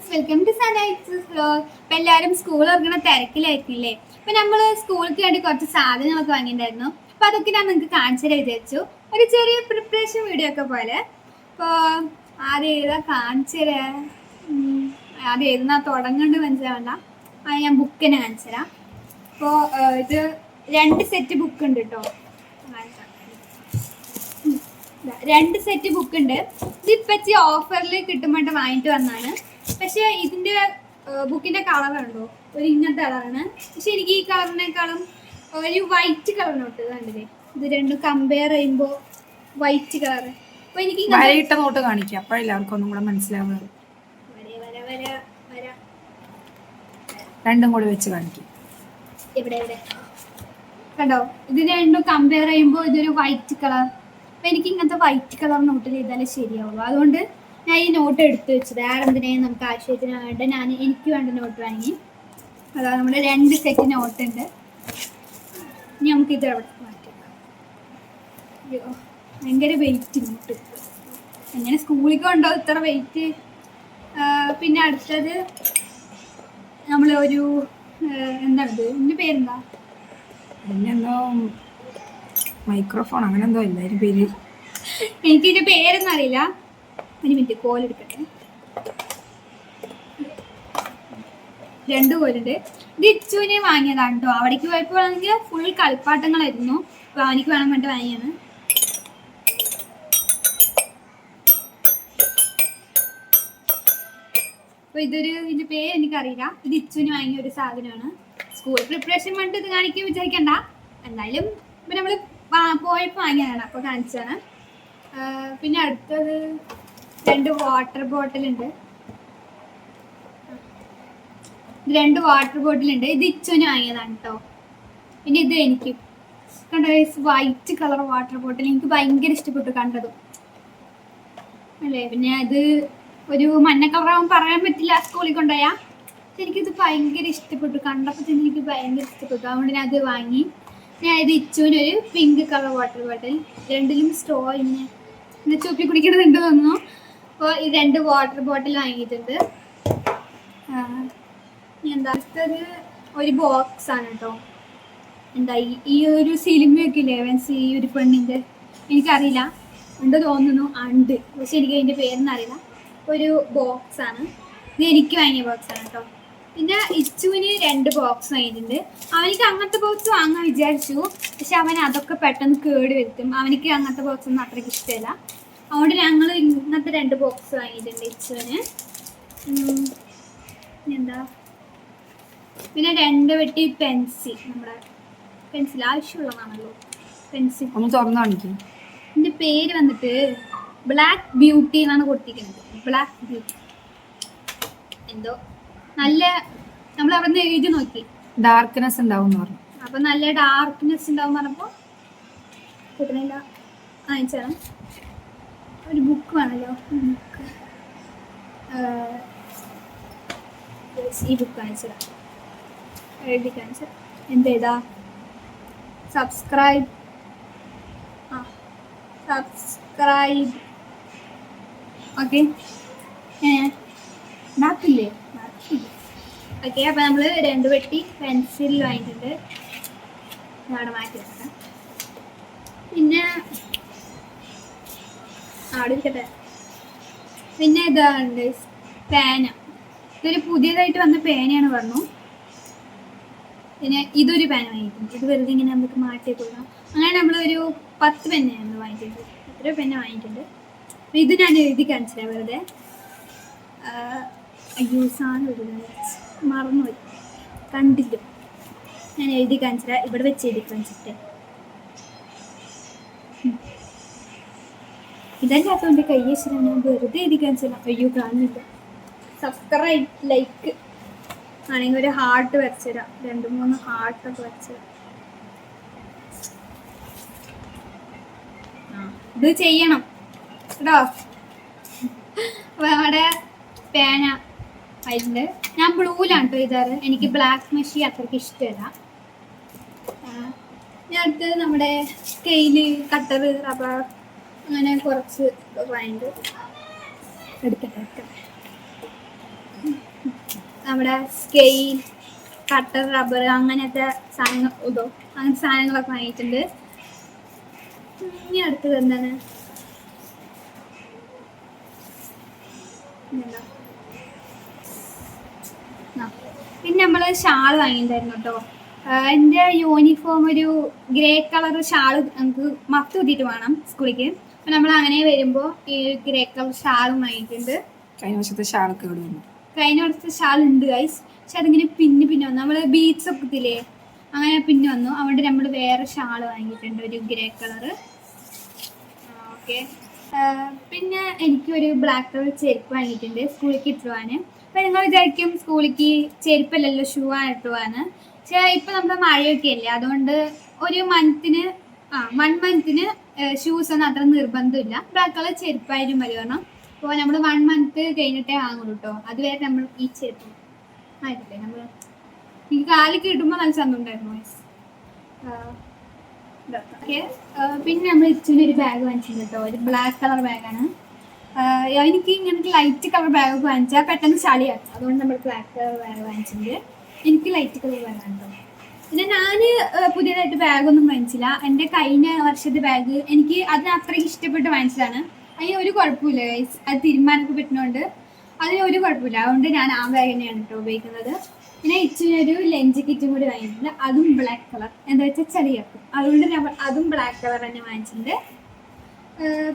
Friends welcome to vlog ഇപ്പം എല്ലാവരും school ഇറങ്ങുന്ന തിരക്കിലായിരിക്കില്ലേ? ഇപ്പം നമ്മൾ സ്കൂളിലേക്ക് വേണ്ടി കുറച്ച് സാധനങ്ങളൊക്കെ വാങ്ങിയിട്ടുണ്ടായിരുന്നു. അപ്പം അതൊക്കെ ഞാൻ നിങ്ങൾക്ക് കാണിച്ചു തരാൻ വിചാരിച്ചു. ഒരു ചെറിയ പ്രിപ്പറേഷൻ വീഡിയോ ഒക്കെ പോലെ. അപ്പോൾ ആദ്യം ഏതാ കാണിച്ചു തരാ? ആദ്യം ഏതെന്നാ തുടങ്ങേണ്ട മനസ്സിലാവണ്ട. അത് ഞാൻ ബുക്കിനെ കാണിച്ചു തരാം. അപ്പോൾ ഇത് രണ്ട് സെറ്റ് ബുക്ക് ഉണ്ട് കേട്ടോ. രണ്ട് സെറ്റ് ബുക്ക് ഉണ്ട്. ഇത് ഇപ്പച്ചി ഓഫറിൽ കിട്ടുമ്പോട്ട് വാങ്ങിട്ട് വന്നാണ് പക്ഷെ ഇതിന്റെ ബുക്കിന്റെ കളർ ഉണ്ടോ ഒരു ഇങ്ങനത്തെ കളറാണ്. പക്ഷെ എനിക്ക് ഈ കളറിനേക്കാളും ഒരു വൈറ്റ് കളറിനോട്ട് കണ്ടില്ലേ? ഇത് രണ്ടും കമ്പയർ ചെയ്യുമ്പോൾ വൈറ്റ് കളർ. അപ്പൊ എനിക്ക് വരയിട്ട നോട്ട് കാണിക്കാം. അപ്പോഴെല്ലാവർക്കും ഒന്നും കൂടെ മനസ്സിലാവുന്നത്. രണ്ടും കൂടി വെച്ച് കാണിക്കും. ഇവിടെ ഇവിടെ കണ്ടോ? ഇത് രണ്ടും കമ്പയർ ചെയ്യുമ്പോൾ ഇതൊരു വൈറ്റ് കളർ. അപ്പൊ എനിക്ക് ഇങ്ങനത്തെ വൈറ്റ് കളർ നോട്ട് ചെയ്താലേ ശരിയാവുള്ളൂ. അതുകൊണ്ട് ഞാൻ ഈ നോട്ട് എടുത്തു വെച്ചത് ആരെന്തിനേയും നമുക്ക് ആശയത്തിന് വേണ്ട. ഞാൻ എനിക്ക് വേണ്ട നോട്ട് വാങ്ങി. അതാ നമ്മുടെ രണ്ട് സെറ്റ് നോട്ട് ഉണ്ട്. ഇനി നമുക്ക് ഇത് അവിടെ മാറ്റാം. അയ്യോ ഭയങ്കര വെയിറ്റ് നോട്ട് എങ്ങനെ സ്കൂളിൽ കൊണ്ടോ ഇത്ര വെയിറ്റ് പിന്നെ അടുത്തത് നമ്മൾ ഒരു എന്താണത്? ഇതിന്റെ പേരെന്താ? പിന്നെന്തോ മൈക്രോഫോൺ അങ്ങനെ എന്തോ ഇല്ല പേര് എനിക്കിന്റെ പേരൊന്നും അറിയില്ല. ഒരു മിനിറ്റ് കോലെടുക്കട്ടെ രണ്ട് കോലുണ്ട്. ഇത് ഇച്ചുവിനെ വാങ്ങിയതാണ് കേട്ടോ അവിടേക്ക് പോയപ്പോഴാണെങ്കിൽ ഫുൾ കളിപ്പാട്ടങ്ങളായിരുന്നു. അപ്പൊ അവനിക്ക് വേണം വേണ്ടി വാങ്ങിയാണ് അപ്പൊ ഇതൊരു ഇതിന്റെ പേര് എനിക്കറിയില്ല. ഇത് ഇച്ചുവിന് വാങ്ങിയ ഒരു സാധനമാണ്. സ്കൂൾ പ്രിപ്പറേഷൻ വേണ്ടി ഇത് കാണിക്കാൻ വിചാരിക്കണ്ട. എന്തായാലും ഇപ്പൊ നമ്മൾ പോയപ്പോ വാങ്ങിയതാണ്. അപ്പൊ കാണിച്ചതാണ്. പിന്നെ അടുത്തത് രണ്ട് വാട്ടർ ബോട്ടിൽ ഉണ്ട്. രണ്ട് വാട്ടർ ബോട്ടിൽ ഉണ്ട്. ഇത് ഇച്ചുവിന് വാങ്ങിയതാണ് കേട്ടോ പിന്നെ ഇത് എനിക്ക്. കണ്ടോ വൈറ്റ് കളർ വാട്ടർ ബോട്ടിൽ എനിക്ക് ഭയങ്കര ഇഷ്ടപ്പെട്ടു കണ്ടതും. അല്ലേ പിന്നെ അത് ഒരു മഞ്ഞ കളറാവും പറയാൻ പറ്റില്ല സ്കൂളിൽ കൊണ്ടുപോയാ. എനിക്കിത് ഭയങ്കര ഇഷ്ടപ്പെട്ടു. കണ്ടപ്പോൾ തന്നെ എനിക്ക് ഭയങ്കര ഇഷ്ടപ്പെട്ടു. അതുകൊണ്ട് ഞാൻ അത് വാങ്ങി. ഞാൻ ഇത് ഇച്ചുവിന് ഒരു പിങ്ക് കളർ വാട്ടർ ബോട്ടിൽ രണ്ടിലും സ്റ്റോ ഇങ്ങനെ. ചുപ്പി കുടിക്കണതുണ്ട് തോന്നുന്നു. അപ്പോൾ ഈ രണ്ട് വാട്ടർ ബോട്ടിൽ വാങ്ങിയിട്ടുണ്ട്. എന്താ? അടുത്തത് ഒരു ബോക്സ് ആണ് കേട്ടോ എന്താ ഈ- ഒരു സിനിമയൊക്കെ ഇല്ലേ മീൻസ് ഈ ഒരു പെണ്ണിന്റെ എനിക്കറിയില്ല. ഉണ്ട് തോന്നുന്നു. ഉണ്ട്. പക്ഷെ എനിക്ക് അതിന്റെ പേരൊന്നും അറിയില്ല. ഒരു ബോക്സ് ആണ്. ഇത് എനിക്ക് വാങ്ങിയ ബോക്സ് ആണ് കേട്ടോ പിന്നെ ഇച്ചുവിന് രണ്ട് ബോക്സ് വാങ്ങിയിട്ടുണ്ട്. അവനിക്ക് അങ്ങനത്തെ ബോക്സ് വാങ്ങാൻ വിചാരിച്ചു. പക്ഷെ അവൻ അതൊക്കെ പെട്ടെന്ന് കേട് വരുത്തും. അവനിക്ക് അങ്ങനത്തെ ബോക്സ് ഒന്നും അത്രയ്ക്ക് ഇഷ്ടമല്ല. അതുകൊണ്ട് ഞങ്ങൾ ഇന്നത്തെ രണ്ട് ബോക്സ് വാങ്ങിയിട്ടുണ്ട് ഇച്ചുവിന് എന്താ? പിന്നെ രണ്ട് വെട്ടി പെൻസിൽ നമ്മുടെ പെൻസിൽ ആവശ്യമുള്ളതാണല്ലോ. പെൻസിൽ ഒന്ന് തുറന്നു കാണിക്കും. ഇതിന്റെ പേര് വന്നിട്ട് ബ്ലാക്ക് ബ്യൂട്ടി എന്നാണ് കൊടുത്തിരിക്കുന്നത്. ബ്ലാക്ക് ബ്യൂട്ടി എന്തോ? നല്ല നമ്മൾ അവിടെ നിന്ന് എഴുതി നോക്കി. ഡാർക്ക്നെസ് ഉണ്ടാവും പറഞ്ഞു. അപ്പൊ നല്ല ഡാർക്ക്നെസ് ഉണ്ടാവും പറഞ്ഞപ്പോ കിട്ടണില്ല. വാങ്ങിച്ചാണ് ഒരു ബുക്ക് വേണമല്ലോ ബുക്ക് ഈ ബുക്ക് ആൻസർ എഴുതി കാണിച്ച എന്തേതാ സബ്സ്ക്രൈബ് ആ സബ്സ്ക്രൈബ് ഓക്കെ മാപ്പില്ല ഓക്കെ അപ്പം നമ്മൾ രണ്ട് വെട്ടി പെൻസിൽ വാങ്ങിയിട്ടുണ്ട്. അവിടെ മാറ്റി വെക്കാം പിന്നെ അവിടെ ഇരിക്കട്ടെ പിന്നെ ഇതാണ്ട് പേന. ഇതൊരു പുതിയതായിട്ട് വന്ന പേനയാണ് പറഞ്ഞു. പിന്നെ ഇതൊരു പേന വാങ്ങിക്കും ഇത് വെറുതെ ഇങ്ങനെ നമുക്ക് മാറ്റി കൊടുക്കാം അങ്ങനെ നമ്മളൊരു പത്ത് പെന്നയാണ് വാങ്ങിച്ചിട്ടുണ്ട് എത്ര പെന്ന വാങ്ങിയിട്ടുണ്ട്. ഇത് ഞാൻ എഴുതി കാണിച്ചില്ല വെറുതെ. അയ്യോ സാധനം എഴുതാൻ മറന്നുപോയി. കണ്ടില്ല. ഞാൻ എഴുതി കാണിച്ചില്ല ഇവിടെ വെച്ച് എഴുതി കാണിച്ചിട്ട്. ഇതല്ലാത്തതുകൊണ്ട് കൈ വെച്ചിട്ട് ഞാൻ വെറുതെ ഇരിക്കാൻ ചെല്ലാം. അയ്യോ കാണുന്നില്ല. സബ്സ്ക്രൈബ് ലൈക്ക് ആണെങ്കിൽ ഒരു ഹാർട്ട് വരച്ചുതരാം. രണ്ട് മൂന്ന് ഹാർട്ടൊക്കെ വരച്ചുതരാം. ഇത് ചെയ്യണം. കേട്ടോ? അപ്പൊ നമ്മുടെ പേന അതിന്റെ ഞാൻ ബ്ലൂലാണ് കേട്ടോ ഇതാറ് എനിക്ക് ബ്ലാക്ക് മെഷി അത്രയ്ക്ക് ഇഷ്ടമല്ല. ഞാൻ അടുത്തത് നമ്മുടെ സ്കെയിൽ കട്ടർ റബ്ബർ അങ്ങനെ കുറച്ച് പോയിന്റ് എടുക്കട്ടെ നമ്മുടെ സ്കെയിൽ കട്ടർ റബ്ബർ അങ്ങനത്തെ സാധനങ്ങൾ ഇതോ അങ്ങനത്തെ സാധനങ്ങളൊക്കെ വാങ്ങിയിട്ടുണ്ട്. ഇനി അടുത്തത് എന്താണ്? പിന്നെ നമ്മൾ ഷാൾ വാങ്ങിയിട്ടുണ്ടായിരുന്നു കേട്ടോ. എന്റെ യൂണിഫോം ഒരു ഗ്രേ കളർ ഷാൾ നമുക്ക് മത്ത് കുത്തിയിട്ട് വേണം സ്കൂളിലേക്ക് അപ്പം നമ്മൾ അങ്ങനെ വരുമ്പോ ഈ ഗ്രേ കളർ ഷാളും വാങ്ങിയിട്ടുണ്ട്. കഴിഞ്ഞ വർഷത്തെ ഷാളൊക്കെ ഇവിടെ കഴിഞ്ഞ വർഷത്തെ ഷാൾ ഉണ്ട് ഗൈസ് പക്ഷെ അതിങ്ങനെ പിന്നെ പിന്നെ വന്നു. നമ്മൾ ബീച്ച് ഒക്കെ ഇതില്ലേ? അങ്ങനെ പിന്നെ വന്നു. അതുകൊണ്ട് നമ്മൾ വേറെ ഷാൾ വാങ്ങിയിട്ടുണ്ട് ഒരു ഗ്രേ കളർ. ഓക്കെ. പിന്നെ എനിക്ക് ഒരു ബ്ലാക്ക് കളർ ചെരുപ്പ് വാങ്ങിയിട്ടുണ്ട് സ്കൂളിലേക്ക് ഇട്ടുവാന് അപ്പൊ നിങ്ങൾ വിചാരിക്കും സ്കൂളിലേക്ക് ചെരുപ്പല്ലല്ലോ ഷൂ ആണ് ഇട്ടുവാന്ന് പക്ഷെ ഇപ്പം നമ്മുടെ മഴയൊക്കെ അല്ലേ അതുകൊണ്ട് ഒരു മന്തിന് ആ വൺ മന്തിന് ഷൂസ് ഒന്നും അത്ര നിർബന്ധമില്ല. ബ്ലാക്ക് കളർ ചെരുപ്പായാലും മതി. കാരണം ഇപ്പോൾ നമ്മൾ വൺ മന്ത് കഴിഞ്ഞിട്ടേ വാങ്ങുള്ളൂ കേട്ടോ അതുവരെ നമ്മൾ ഈ ചെരുപ്പ് ആയിട്ടില്ലേ? നമ്മൾ എനിക്ക് കാൽ കിട്ടുമ്പോൾ നല്ല ചന്തം ഉണ്ടായിരുന്നു guys. ആ, ഇതൊക്കെ. Okay. ആ, പിന്നെ നമ്മൾ ഇച്ചിരി ഒരു ബാഗ് വാങ്ങിച്ചിട്ടുണ്ട് കേട്ടോ ഒരു ബ്ലാക്ക് കളർ ബാഗാണ് എനിക്ക് ഇങ്ങനത്തെ ലൈറ്റ് കളർ ബാഗ് വാങ്ങിച്ചാൽ പെട്ടെന്ന് ചളിയാക്കും. അതുകൊണ്ട് നമ്മൾ ബ്ലാക്ക് കളർ ബാഗ് വാങ്ങിച്ചിട്ടുണ്ട്. എനിക്ക് ലൈറ്റ് കളർ ബാഗാണ് കേട്ടോ പിന്നെ ഞാൻ പുതിയതായിട്ട് ബാഗൊന്നും വാങ്ങിച്ചില്ല. എന്റെ കഴിഞ്ഞ വർഷത്തെ ബാഗ് എനിക്ക് അതിന് അത്രയ്ക്ക് ഇഷ്ടപ്പെട്ട് വാങ്ങിച്ചതാണ്. അതിന് ഒരു കുഴപ്പമില്ല ഗൈസ് അത് തീരുമാനമൊക്കെ പറ്റുന്നതുകൊണ്ട് അതിന് ഒരു കുഴപ്പമില്ല. അതുകൊണ്ട് ഞാൻ ആ ബാഗ് തന്നെയാണ് കേട്ടോ ഉപയോഗിക്കുന്നത്. പിന്നെ ഇച്ചിനൊരു ലഞ്ച് കിറ്റും കൂടി വാങ്ങിയിട്ടുണ്ട്. അതും ബ്ലാക്ക് കളർ എന്താ വെച്ചാൽ ചെറിയ അതുകൊണ്ട് ഞാൻ അതും ബ്ലാക്ക് കളർ തന്നെ വാങ്ങിച്ചിട്ടുണ്ട്.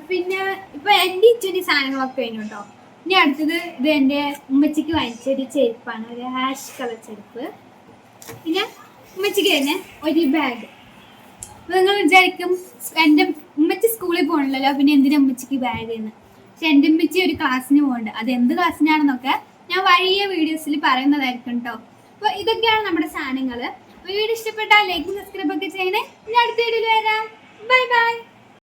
പിന്നെ ഇപ്പൊ എന്റെ ഇച്ചിരി സാധനങ്ങളൊക്കെ കഴിഞ്ഞു കേട്ടോ ഇനി അടുത്തത് ഇത് എന്റെ ഉമ്മച്ചിക്ക് വാങ്ങിച്ച ഒരു ചെരുപ്പാണ്. ഒരു ഹാഷ് കളർ ചെരുപ്പ്. പിന്നെ ഉമ്മച്ചിക്ക് തന്നെ ഒരു ബാഗ് നിങ്ങൾ വിചാരിക്കും എന്റെ ഉമ്മച്ചി സ്കൂളിൽ പോകണല്ലോ പിന്നെ എന്തിനാ ഉമ്മച്ചിക്ക് ബാഗ് എന്ന് പക്ഷെ എന്റെ ഉമ്മച്ചി ഒരു ക്ലാസ്സിന് പോകുന്നുണ്ട് അത് എന്ത് ക്ലാസ്സിനാണെന്നൊക്കെ ഞാൻ വലിയ വീഡിയോസിൽ പറയുന്നതായിരിക്കും കേട്ടോ അപ്പോൾ ഇതൊക്കെയാണ് നമ്മുടെ സാധനങ്ങൾ വീഡിയോ ഇഷ്ടപ്പെട്ടാൽ ലൈക്ക് സബ്സ്ക്രൈബ് ഒക്കെ ചെയ്യണേ. ഞാൻ അടുത്ത വീഡിയോയിൽ വരാം. Bye bye